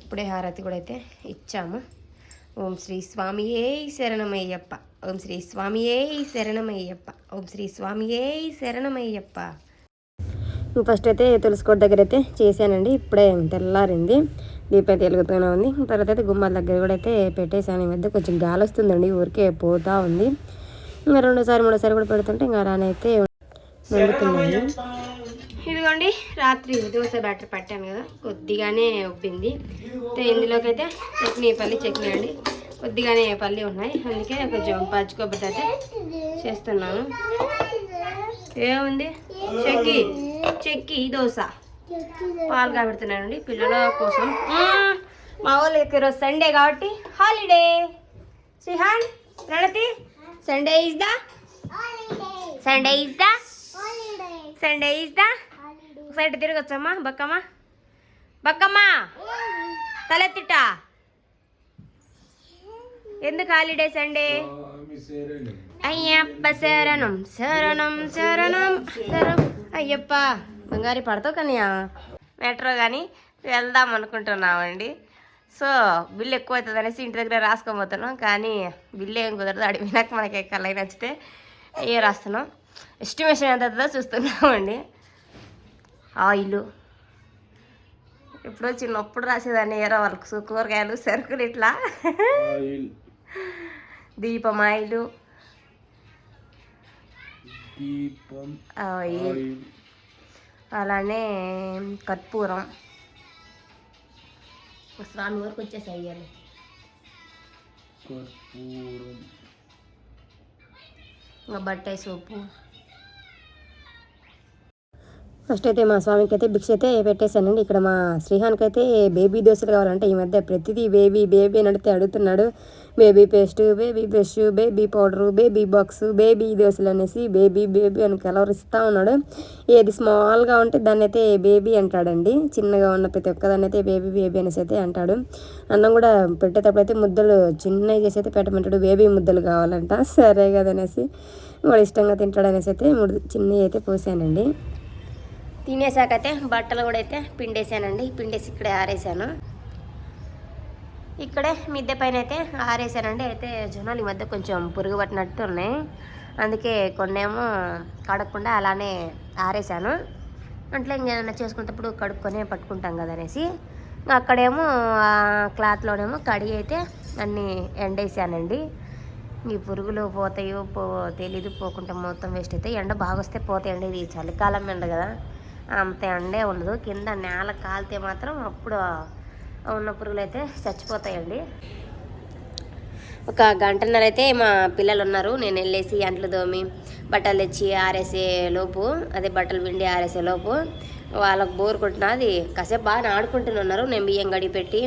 ఇప్పుడే హారతి కూడా అయితే ఇచ్చాము. ఓం శ్రీ స్వామియే శరణమయ్యప్ప. ఓం శ్రీ స్వామియే శరణమయ్యప్ప. ఓం శ్రీ స్వామియే శరణమయ్యప్ప. ఫస్ట్ అయితే తులసికోట దగ్గర అయితే చేశానండి. ఇప్పుడే తెల్లారింది. దీపం అయితే వెలుగుతూనే ఉంది. తర్వాత అయితే గుమ్మాల దగ్గర కూడా అయితే పెట్టేశాను. ఈ మధ్య కొంచెం గాలి వస్తుందండి. ఊరికే పోతా ఉంది. ఇంకా రెండోసారి మూడోసారి కూడా పెడుతుంటే ఇంకా రానైతే మండుతుందండి ఇదిగోండి రాత్రి దోశ బ్యాటర్ పట్టాను కదా కొద్దిగానే ఉబ్బింది. అయితే ఇందులోకి అయితే చట్నీ పల్లి చట్నీ అండి. కొద్దిగానే పల్లి ఉన్నాయి. అందుకే కొంచెం పచ్చి కొబ్బరి అయితే చేస్తున్నాను. ఏముంది? చెక్కి చెక్కి దోశ. పాలు కాబెడుతున్నానండి పిల్లల కోసం. మా వాళ్ళకి ఈరోజు సండే కాబట్టి holiday. Sihan Pranathi Sunday is the? Sunday is the? Sunday is the? Side తిరగచ్చమ్మా బక్కమ్మ. బక్కమ్మ తలెత్తిట ఎందుకు హాలిడేస్ అండి అయ్యప్ప శరణం శరణం శరణం శరణం. అయ్యప్ప బంగారి పడతావు కానీ మెట్రో కానీ వెళ్దాం అనుకుంటున్నామండి. సో బిల్లు ఎక్కువ అవుతుంది అనేసి ఇంటి దగ్గర రాసుకోబోతున్నాం కానీ బిల్లు ఏం కుదరదు అడిగి వినాక మనకి కళ్ళకి నచ్చితే అయ్యే రాస్తున్నాం. ఎస్టిమేషన్ ఎంత అవుతుందో చూస్తున్నామండి. ఆయిల్. ఇప్పుడు చిన్నప్పుడు రాసేదాన్ని ఏరో వాళ్ళకు కూరగాయలు సరుకులు ఇట్లా. దీపం ఆయిల్. అలానే కర్పూరం. స్వామి వరకు వచ్చేసి అయ్యాలి కర్పూరం. ఇంకా బట్టాయి సోపు. ఫస్ట్ అయితే మా స్వామికి అయితే భిక్ష అయితే పెట్టేశానండి. ఇక్కడ మా శ్రీహాన్కి అయితే బేబీ దోశలు కావాలంటే. ఈ మధ్య ప్రతిదీ బేబీ బేబీ అని అడిగితే అడుగుతున్నాడు. Baby paste baby brush baby powder baby box baby దోశలు అనేసి బేబీ బేబీ అని కలవరిస్తూ ఉన్నాడు. ఏది స్మాల్గా ఉంటే దాన్ని అయితే బేబీ అంటాడండి. చిన్నగా ఉన్న ప్రతి ఒక్కదాన్ని అయితే బేబీ బేబీ అనేసి అయితే అంటాడు. అన్నం కూడా పెట్టేటప్పుడు అయితే ముద్దలు చిన్నవి చేసి అయితే పెట్టమంటాడు. బేబీ ముద్దలు కావాలంట. సరే కదనేసి వాడు ఇష్టంగా తింటాడు అనేసి అయితే మూడు చిన్నవి అయితే పోసానండి తినేసాకైతే బట్టలు కూడా అయితే పిండేసానండి. పిండేసి ఇక్కడే ఆరేసాను. ఇక్కడే మిద్దె పైన అయితే ఆరేసానండి. అయితే జొన్నలు ఈ మధ్య కొంచెం పురుగు పట్టినట్టు ఉన్నాయి. అందుకే కొన్నేమో కడగకుండా అలానే ఆరేసాను. అట్లా ఇంకేదైనా చేసుకునేటప్పుడు కడుక్కొనే పట్టుకుంటాం కదా అనేసి. అక్కడేమో ఆ క్లాత్లోనేమో కడిగి అయితే అన్నీ ఎండేసానండి. ఈ పురుగులు పోతాయో పో తెలీదు. పోకుంటే మొత్తం వేస్ట్ అయితే ఎండ బాగా వస్తే పోతాయండి. ఇది చలికాలం ఎండ కదా. అంత ఎండే ఉండదు. కింద నేల కాలితే మాత్రం అప్పుడు ఉన్న పురుగులు అయితే చచ్చిపోతాయండి. ఒక గంటన్నర అయితే మా పిల్లలు ఉన్నారు నేను వెళ్ళేసి అంట్లు దోమి బట్టలు తెచ్చి ఆరేసే లోపు అదే బట్టలు పిండి ఆరేసే లోపు వాళ్ళకు బోర్ కొట్టిన అది కాసేపు బాగా ఆడుకుంటున్నారు నేను బియ్యం గడి పెట్టి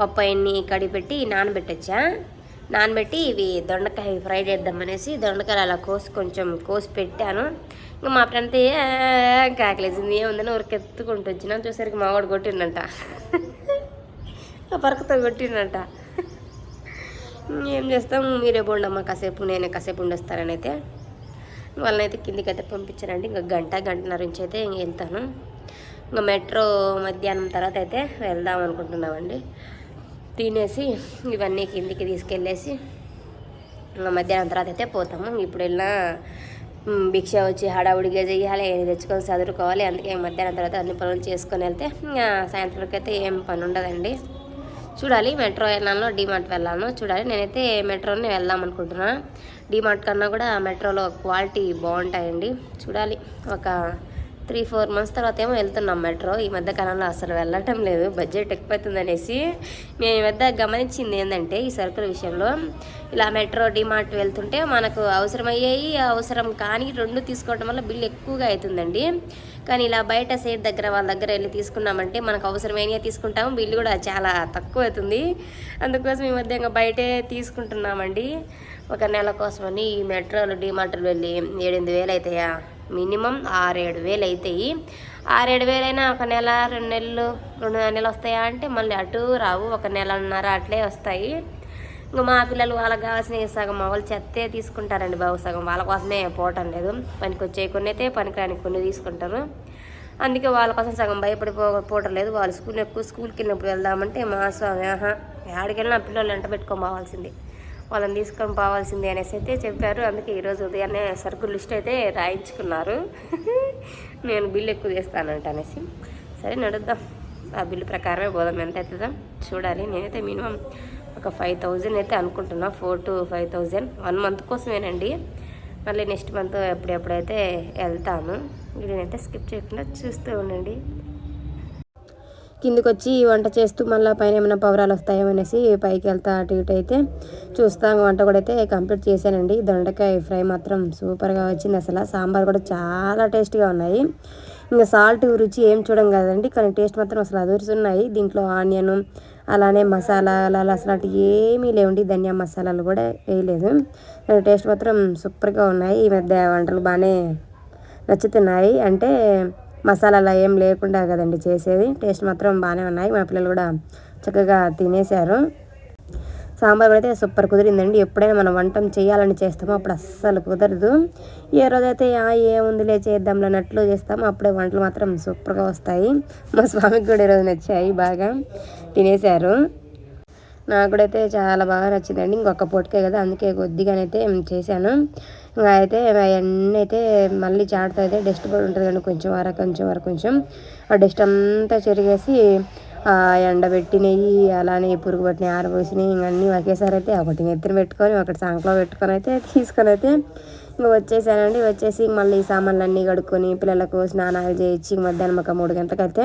పప్పు అన్ని కడిగి పెట్టి నానబెట్టొచ్చా. నానబెట్టి ఇవి దొండకాయ ఫ్రై చేద్దామనేసి దొండకాయలు అలా కోసి కొంచెం కోసి పెట్టాను. ఇంకా మా ఫ్రెండ్ కాకలేసింది ఏముందని ఉరికెత్తుకుంటూ వచ్చినా. చూసరికి మా వాడు కొట్టిండంట. పరకతో కొట్టిండంట. ఏం చేస్తాం? మీరే పోండమ్మా కాసేపు నేనే కాసేపు ఉండొస్తానని అయితే. వాళ్ళనైతే కిందికి అయితే పంపించారండి ఇంకా గంట గంటన్నర నుంచి అయితే ఇంక వెళ్తాను. ఇంకా మెట్రో మధ్యాహ్నం తర్వాత అయితే వెళ్దాం అనుకుంటున్నామండి. తినేసి ఇవన్నీ కిందికి తీసుకెళ్ళేసి మధ్యాహ్నం తర్వాత అయితే పోతాము. ఇప్పుడు వెళ్ళినా భిక్ష వచ్చి హడావుడిగా చేయాలి ఏది తెచ్చుకొని చదువుకోవాలి అందుకే మధ్యాహ్నం తర్వాత అన్ని పనులు చేసుకొని వెళ్తే సాయంత్రంకి అయితే ఏం పని ఉండదండి. చూడాలి మెట్రో వెళ్ళాను డిమార్ట్ వెళ్ళాను చూడాలి. నేనైతే మెట్రోనే వెళ్దాం అనుకుంటున్నా. డిమార్ట్ కన్నా కూడా మెట్రోలో క్వాలిటీ బాగుంటాయండి. చూడాలి ఒక త్రీ ఫోర్ మంత్స్ తర్వాత ఏమో వెళ్తున్నాం మెట్రో. ఈ మధ్య కాలంలో అసలు వెళ్ళటం లేదు. బడ్జెట్ ఎక్కువైతుంది అనేసి మేము ఈ మధ్య గమనించింది ఏంటంటే ఈ సరుకుల విషయంలో ఇలా మెట్రో డిమార్ట్ వెళ్తుంటే మనకు అవసరమయ్యాయి అవసరం కానీ రెండు తీసుకోవడం వల్ల బిల్లు ఎక్కువగా అవుతుందండి. కానీ ఇలా బయట సైడ్ దగ్గర వాళ్ళ దగ్గర వెళ్ళి తీసుకున్నామంటే మనకు అవసరమైనవి తీసుకుంటాము. బిల్లు కూడా చాలా తక్కువ అవుతుంది అందుకోసం ఈ మధ్య ఇంకా బయటే తీసుకుంటున్నామండి. ఒక నెల కోసమని ఈ మెట్రోలు డిమార్ట్లు వెళ్ళి ఏడెనిమిది వేలు అవుతాయా? మినిమం ఆరేడు వేలు అవుతాయి ఆరేడు వేలైనా ఒక నెల రెండు నెలలు రెండు నెలలు వస్తాయా అంటే మళ్ళీ అటు రావు ఒక నెలన్నర అట్లే వస్తాయి. ఇంకా మా పిల్లలు వాళ్ళకి కావాల్సిన సగం వాళ్ళు చెత్తే తీసుకుంటారండి బాబు సగం. వాళ్ళ కోసమే పోవటం లేదు. పనికి వచ్చే కొన్ని అయితే పనికిరాని కొన్ని తీసుకుంటారు. అందుకే వాళ్ళ కోసం సగం భయపడిపోవట్లేదు వాళ్ళు స్కూల్ ఎక్కువ స్కూల్కి వెళ్ళినప్పుడు వెళ్దామంటే మా స్వామి ఆహా ఆడికి వెళ్ళినా పిల్లలు వెంట పెట్టుకోపోవాల్సింది వాళ్ళని తీసుకొని పోవాల్సిందే అనేసి అయితే చెప్పారు. అందుకే ఈరోజు ఉదయాన్నే సరుకు లిస్ట్ అయితే రాయించుకున్నారు. నేను బిల్లు ఎక్కువ చేస్తానంట అనేసి. సరే నడుద్దాం. ఆ బిల్లు ప్రకారమే పోదాం ఎంత అవుతుందో చూడాలి. నేనైతే మినిమం ఒక ఫైవ్ థౌజండ్ అయితే అనుకుంటున్నా. Four to five thousand. One month కోసమేనండి. మళ్ళీ నెక్స్ట్ మంత్ ఎప్పుడెప్పుడైతే వెళ్తాను. వీడియోనైతే స్కిప్ చేయకుండా చూస్తూ ఉండండి. కిందికి వచ్చి వంట చేస్తూ మళ్ళీ పైన ఏమైనా పవరాలు వస్తాయో అనేసి పైకి వెళ్తా అటు ఇటు అయితే చూస్తాం. వంట కూడా అయితే కంప్లీట్ చేశానండి. దొండకాయ ఫ్రై మాత్రం సూపర్గా వచ్చింది. అసలు సాంబార్ కూడా చాలా టేస్ట్గా ఉన్నాయి. ఇంకా సాల్ట్ రుచి ఏం చూడం కదండి. కానీ టేస్ట్ మాత్రం అసలు అదురుతున్నాయి. దీంట్లో ఆనియన్ అలానే మసాలాలు అసలు అటు ఏమీ లేవండి. ధనియా మసాలాలు కూడా వేయలేదు. టేస్ట్ మాత్రం సూపర్గా ఉన్నాయి. ఈ మధ్య వంటలు బాగానే నచ్చుతున్నాయి. అంటే మసాలాలు ఏం లేకుండా కదండి చేసేది. టేస్ట్ మాత్రం బాగానే ఉన్నాయి. మా పిల్లలు కూడా చక్కగా తినేశారు. సాంబార్ కూడా అయితే సూపర్ కుదిరిందండి. ఎప్పుడైనా మనం వంటం చేయాలని చేస్తామో అప్పుడు అస్సలు కుదరదు. ఏ రోజైతే "ఆ, ఏముందిలే చేద్దాం అన్నట్లు చేస్తామో అప్పుడే వంటలు మాత్రం సూపర్గా వస్తాయి. మా స్వామికి కూడా ఈరోజు నచ్చాయి బాగా తినేశారు. నాకు కూడా అయితే చాలా బాగా నచ్చిందండి. ఇంకొక పొట్టుకే కదా అందుకే కొద్దిగానైతే చేశాను. ఇంకా అయితే అవన్నీ అయితే మళ్ళీ చాటుతో అయితే డస్ట్ కూడా ఉంటుంది కానీ కొంచెం వరకు కొంచెం వరకు కొంచెం. ఆ డస్ట్ అంతా చెరిగేసి ఆ ఎండబెట్టినవి అలానే పురుగు పట్టినవి ఆరబోసినవి ఇవన్నీ ఒకేసారి అయితే ఒకటి నెత్తిన పెట్టుకొని ఒకటి సంకలో పెట్టుకొని అయితే తీసుకొని అయితే వచ్చేసానండి. వచ్చేసి మళ్ళీ సామాన్లు అన్నీ కడుక్కొని పిల్లలకు స్నానాలు చేయించి మధ్యాహ్నం ఒక మూడు గంటలకైతే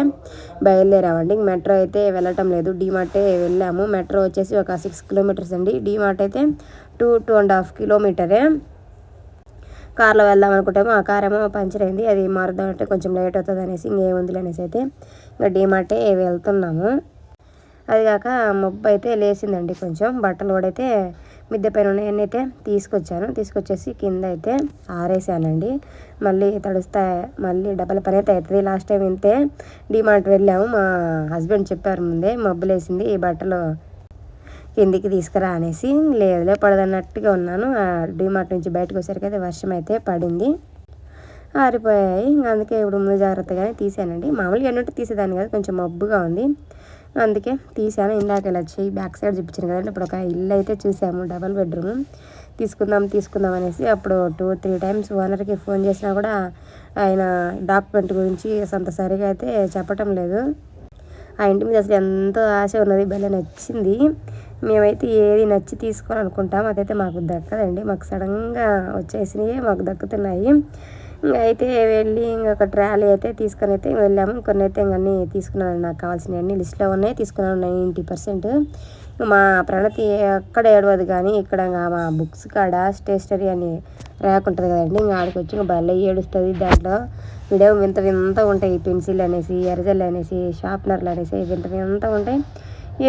బయలుదేరామండి. ఇంక మెట్రో అయితే వెళ్ళటం లేదు. డీమార్టే వెళ్ళాము. మెట్రో వచ్చేసి ఒక సిక్స్ కిలోమీటర్స్ అండి. డీమార్ట్ అయితే టూ టూ అండ్ హాఫ్ కిలోమీటరే. కార్లో వెళ్దాం అనుకుంటాము ఆ కార్ ఏమో పంచర్ అయింది. అది మారుద్దాం అంటే కొంచెం లేట్ అవుతుంది అనేసి ఇంకేముంది అనేసి అయితే ఇంకా డీమార్టే వెళ్తున్నాము. అది కాక మబ్బు అయితే లేచిందండి కొంచెం. బట్టలు కూడా అయితే మిద్దె పైన ఉన్నాయని అయితే తీసుకొచ్చాను. తీసుకొచ్చేసి కింద అయితే ఆరేసానండి. మళ్ళీ తడుస్తా మళ్ళీ డబ్బల పని అయితే అవుతుంది లాస్ట్ టైం ఇంతే డిమార్ట్ వెళ్ళాము. మా హస్బెండ్ చెప్పారు ముందే మబ్బులేసింది ఈ బట్టలు కిందికి తీసుకురా అనేసి. లేదులే పడదన్నట్టుగా ఉన్నాను. ఆ డిమార్ట్ నుంచి బయటకు వచ్చేసరికి అయితే వర్షం అయితే పడింది. ఆరిపోయాయి. అందుకే ఇప్పుడు ముందు జాగ్రత్తగానే తీసానండి. మామూలుగా ఎన్నట్టు తీసేదాన్ని కదా కొంచెం మబ్బుగా ఉంది. అందుకే తీసాను ఇందాక ఇలా వచ్చి బ్యాక్ సైడ్ చూపించాను కదండి. ఇప్పుడు ఒక ఇల్లు అయితే చూసాము. Double bedroom. తీసుకుందాం తీసుకుందాం అనేసి అప్పుడు టూ త్రీ టైమ్స్ ఓనర్కి ఫోన్ చేసినా కూడా ఆయన డాక్యుమెంట్ గురించి అంత సరిగా అయితే చెప్పటం లేదు. ఆ ఇంటి మీద అసలు ఎంతో ఆశ ఉన్నది భలే నచ్చింది. మేమైతే ఏది నచ్చి తీసుకోవాలనుకుంటాం అదైతే మాకు దక్కదండి. మాకు సడన్గా వచ్చేసినవి మాకు దక్కుతున్నాయి. అయితే వెళ్ళి ఇంకొక ఒక ట్రాలీ అయితే తీసుకొని అయితే వెళ్ళాము. కొన్ని అయితే ఇంకా అన్నీ తీసుకున్నాను. నాకు కావాల్సినవన్నీ లిస్ట్లో ఉన్నాయి. తీసుకున్నాను నైంటీ పర్సెంట్. మా ప్రణతి ఎక్కడ ఏడవదు కానీ ఇక్కడ ఇంకా మా బుక్స్ కాడ స్టేషనరీ అని ర్యాక్ ఉంటుంది కదండి. ఇంకా ఆడికి వచ్చి ఇంకా భలే ఏడుస్తుంది దాంట్లో. వీడియో వింత వింత ఉంటాయి. పెన్సిల్ అనేసి ఎరజల్ అనేసి షార్ప్నర్లు అనేసి వింత వింత ఉంటాయి.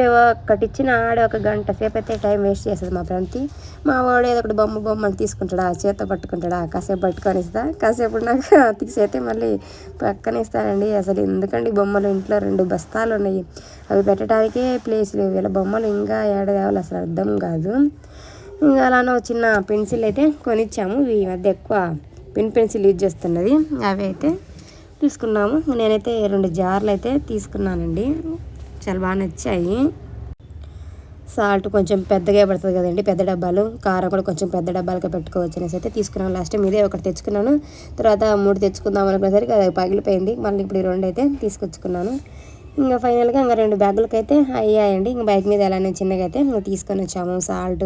ఏవో ఒక్కటి ఇచ్చిన ఆడ ఒక గంట సేపు అయితే టైం వేస్ట్ చేస్తుంది మా ఫ్రెండ్కి మా వాడు ఏదో ఒకటి బొమ్మ బొమ్మని తీసుకుంటాడా చేత పట్టుకుంటాడా కాసేపు పట్టుకొని ఇస్తా కాసేపు నాకు తీసి అయితే మళ్ళీ పక్కన ఇస్తానండి అసలు ఎందుకండి బొమ్మలు ఇంట్లో రెండు బస్తాలు ఉన్నాయి? అవి పెట్టడానికే ప్లేస్ లేవు. వీళ్ళ బొమ్మలు ఇంకా ఏడ అసలు అర్థం కాదు. ఇంకా అలానే చిన్న పెన్సిల్ అయితే కొనిచ్చాము. ఈ మధ్య ఎక్కువ పెన్ పెన్సిల్ యూజ్ చేస్తున్నది. అవి అయితే తీసుకున్నాము. నేనైతే రెండు జార్లు అయితే తీసుకున్నానండి. చాలా బాగా నచ్చాయి. సాల్ట్ కొంచెం పెద్దగా పడుతుంది కదండి పెద్ద డబ్బాలు. కారం కూడా కొంచెం పెద్ద డబ్బాలుగా పెట్టుకోవచ్చు అనేసి అయితే తీసుకున్నాను. లాస్ట్ టైం ఇదే ఒకటి తెచ్చుకున్నాను. తర్వాత మూడు తెచ్చుకుందాం అనుకునేసరికి అది పగిలిపోయింది. మళ్ళీ ఇప్పుడు ఈ రెండు అయితే తీసుకొచ్చుకున్నాను. ఇంకా ఫైనల్గా ఇంకా రెండు బ్యాగులకి అయితే అయ్యాయండి. ఇంకా బైక్ మీద ఎలానే చిన్నగా అయితే తీసుకొని వచ్చాము. సాల్ట్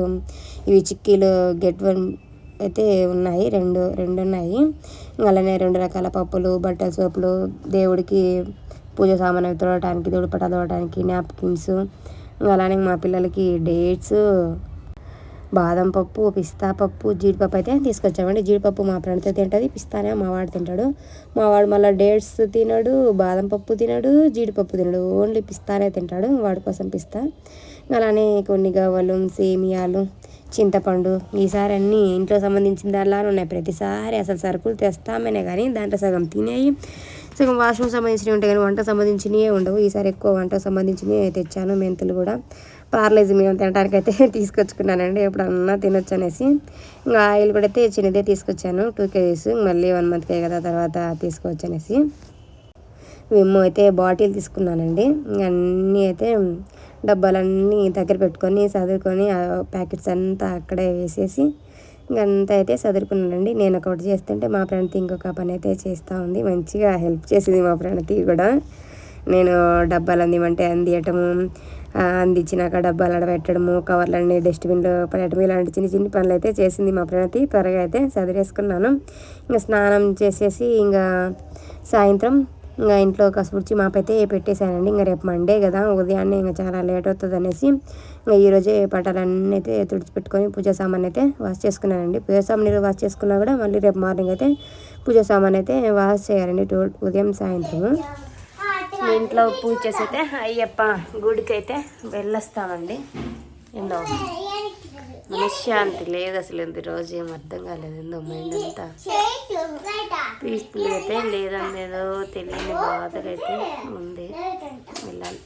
ఇవి చిక్కీలు గెట్ వన్ అయితే ఉన్నాయి. రెండు రెండు ఉన్నాయి. అలానే రెండు రకాల పప్పులు బట్టల సోపులు దేవుడికి పూజ సామాన్ తోడటానికి దేవుడి తోడటానికి నాప్కిన్స్ అలానే మా పిల్లలకి డేట్స్ బాదం పప్పు పిస్తా పప్పు జీడిపప్పు అయితే తీసుకొచ్చామండి. జీడిపప్పు మా ఫ్రెండ్తో తింటుంది పిస్తానే మా వాడు తింటాడు. మా వాడు మళ్ళీ డేట్స్ తినడు బాదం పప్పు తినడు జీడిపప్పు తినడు. ఓన్లీ పిస్తానే తింటాడు వాడి కోసం పిస్తా. అలానే కొన్ని గవ్వలు సేమియాలు చింతపండు. ఈసారి అన్నీ ఇంట్లో సంబంధించిన దానిలానే ఉన్నాయి. ప్రతిసారి అసలు సరుకులు తెస్తామనే కానీ దాంట్లో సగం తినేయి. సగం వాష్రూమ్ సంబంధించినవి ఉంటాయి కానీ వంట సంబంధించినవి ఉండవు. ఈసారి ఎక్కువ వంట సంబంధించినవి తెచ్చాను మెంతులు కూడా. పార్లేజీ మేము తినడానికి అయితే తీసుకొచ్చుకున్నానండి. ఎప్పుడన్నా తినొచ్చు అనేసి ఇంకా ఆయిల్ కూడా అయితే చిన్నదే తీసుకొచ్చాను. Two KGs. మళ్ళీ వన్ మంత్కే కదా తర్వాత తీసుకోవచ్చు అనేసి మేము అయితే బాటిల్ తీసుకున్నానండి. అన్నీ అయితే డబ్బాలన్నీ దగ్గర పెట్టుకొని చదువుకొని ప్యాకెట్స్ అంతా అక్కడే వేసేసి అంత అయితే చదువుకున్నానండి నేను ఒకటి చేస్తుంటే మా ప్రణతి ఇంకొక పని అయితే చేస్తూ ఉంది. మంచిగా హెల్ప్ చేసింది మా ప్రణతి కూడా. నేను డబ్బాలు అందిమంటే అందియటము అందించినాక డబ్బాలు అడబెట్టడము కవర్లన్నీ డస్ట్బిన్లో పడటం ఇలాంటి చిన్న చిన్న పనులు అయితే చేసింది మా ప్రణతి. త్వరగా అయితే చదివేసుకున్నాను ఇంకా స్నానం చేసేసి ఇంకా సాయంత్రం ఇంకా ఇంట్లో కసుపుడిచి మాపైతే పెట్టేశానండి. ఇంకా రేపు మండే కదా ఉదయాన్నే ఇంకా చాలా లేట్ అవుతుంది అనేసి ఇంకా ఈరోజే పటాలన్నీ అయితే తుడిచిపెట్టుకొని పూజ సామాన్ అయితే వాష్ చేసుకున్నానండి. పూజ సామాన్ ఈరోజు వాష్ చేసుకున్నా కూడా మళ్ళీ రేపు మార్నింగ్ అయితే పూజ సామాన్ అయితే వాష్ చేయాలండి. ఉదయం సాయంత్రం. ఇంట్లో పూజ చేసి అయితే అయ్యప్ప గుడికి అయితే వెళ్ళొస్తామండి. ఎన్నో మనశ్శాంతి లేదు అసలు ఇంత రోజు ఏం అర్థం కాలేదు. ఏందో మైండ్ అంతా. పీస్ఫుల్ అయితే లేదండి ఏదో తెలియని బాధలు అయితే ఉంది. వెళ్ళాలి.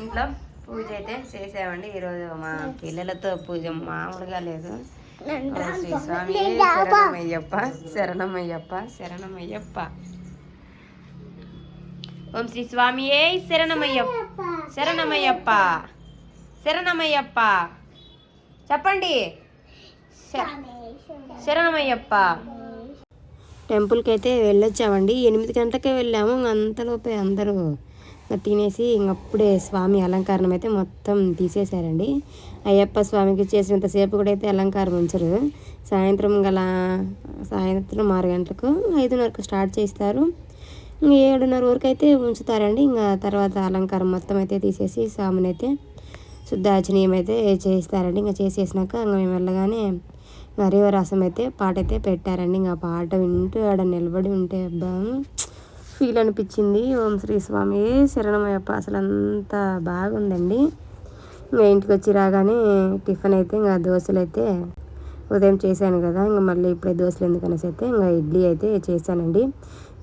ఇంట్లో పూజ అయితే చేసామండి. ఈరోజు మా పిల్లలతో పూజ మామూలుగా లేదు. శ్రీ స్వామి శరణమయ్యప్ప శరణమయ్యప్ప శరణమయ్యప్ప. ఓం శ్రీ స్వామి శరణమయ్యప్ప శరణమయ్యప్ప. శరణమయ్యప్ప. చెప్పండి. శరణమయ్యప్ప. టెంపుల్కి అయితే వెళ్ళొచ్చామండి. ఎనిమిది గంటలకే వెళ్ళాము. ఇంక అంతలోపే అందరూ ఇంకా తినేసి ఇంకప్పుడే స్వామి అలంకారం అయితే మొత్తం తీసేశారండి. అయ్యప్ప స్వామికి చేసినంతసేపు కూడా అయితే అలంకారం ఉంచరు. సాయంత్రం గల సాయంత్రం ఆరు గంటలకు ఐదున్నరకు స్టార్ట్ చేస్తారు ఇంక ఏడున్నర వరకు అయితే ఉంచుతారండి. ఇంకా తర్వాత అలంకారం మొత్తం అయితే తీసేసి స్వామిని అయితే శుద్ధాచనీయం అయితే చేస్తారండి ఇంకా చేసేసినాక ఇంకా మేము వెళ్ళగానే హరివరాసం అయితే పాట అయితే పెట్టారండి. ఇంకా పాట వింటూ ఆడ నిలబడి ఉంటే అబ్బా ఫీల్ అనిపించింది. ఓం శ్రీ స్వామి శరణమయ్యప్ప. అసలు అంత బాగుందండి. ఇంకా ఇంటికి వచ్చి రాగానే టిఫిన్ అయితే ఇంకా దోశలు అయితే ఉదయం చేశాను కదా. ఇంకా మళ్ళీ ఇప్పుడే దోశలు ఎందుకు అనేసి అయితే ఇంకా ఇడ్లీ అయితే చేశానండి.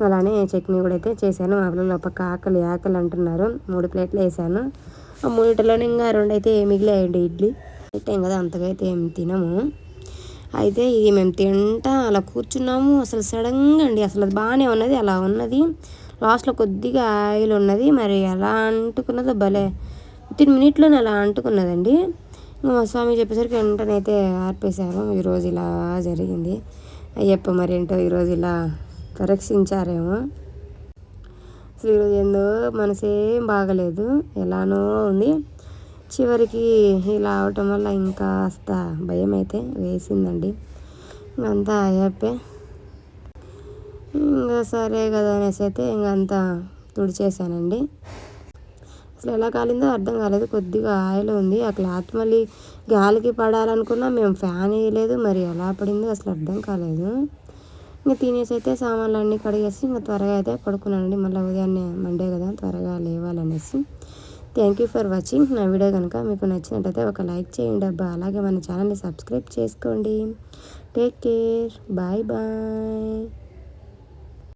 అలానే చట్నీ కూడా అయితే చేశాను. మా పిల్లలు ఒక పక్క ఆకలి ఆకలి అంటున్నారు. మూడు ప్లేట్లు వేసాను ఆ మూడిటిలోనే ఇంకా రెండు అయితే మిగిలాయండి ఇడ్లీ. పెట్టాం కదా అంతగా అయితే ఏం తినము. అయితే ఇది మేము తింటా అలా కూర్చున్నాము. అసలు సడన్గా అండి అసలు అది బాగానే ఉన్నది అలా ఉన్నది. లాస్ట్లో కొద్దిగా ఆయిల్ ఉన్నది మరి ఎలా అంటుకున్నదో భలే. ఫిఫ్టీన్ మినిట్లోనే అలా అంటుకున్నదండి. ఇంకా మా స్వామి చెప్పేసరికి వెంటనైతే ఆర్పేశారు ఈరోజు ఇలా జరిగింది. అయ్యప్ప మరి ఏంటో ఈరోజు ఇలా పరీక్షించారేమో. ఈరోజు ఏందో మనసేం బాగలేదు. ఎలానో ఉంది. చివరికి ఇలా అవటం వల్ల ఇంకాస్త భయం అయితే వేసిందండి. ఇంకంతా అయ్యప్పే. ఇంకా సరే కదా అనేసి అయితే ఇంకంతా తుడిచేసానండి అసలు ఎలా కాలిందో అర్థం కాలేదు. కొద్దిగా ఆయిల్ ఉంది. ఆ క్లాత్ మళ్ళీ గాలికి పడాలనుకున్నా మేము ఫ్యాన్ వేయలేదు. మరి ఎలా పడిందో అసలు అర్థం కాలేదు. ఇంకా తినేసి అయితే సామాన్లు అన్నీ కడిగేసి ఇంకా త్వరగా అయితే పడుకున్నానండి మళ్ళీ ఉదయాన్నే మండే కదా త్వరగా లేవాలనేసి. థ్యాంక్ యూ ఫర్ వాచింగ్ నా వీడియో కనుక మీకు నచ్చినట్టయితే ఒక లైక్ చేయండి అబ్బా. అలాగే మన ఛానల్ని సబ్స్క్రైబ్ చేసుకోండి. Take care bye bye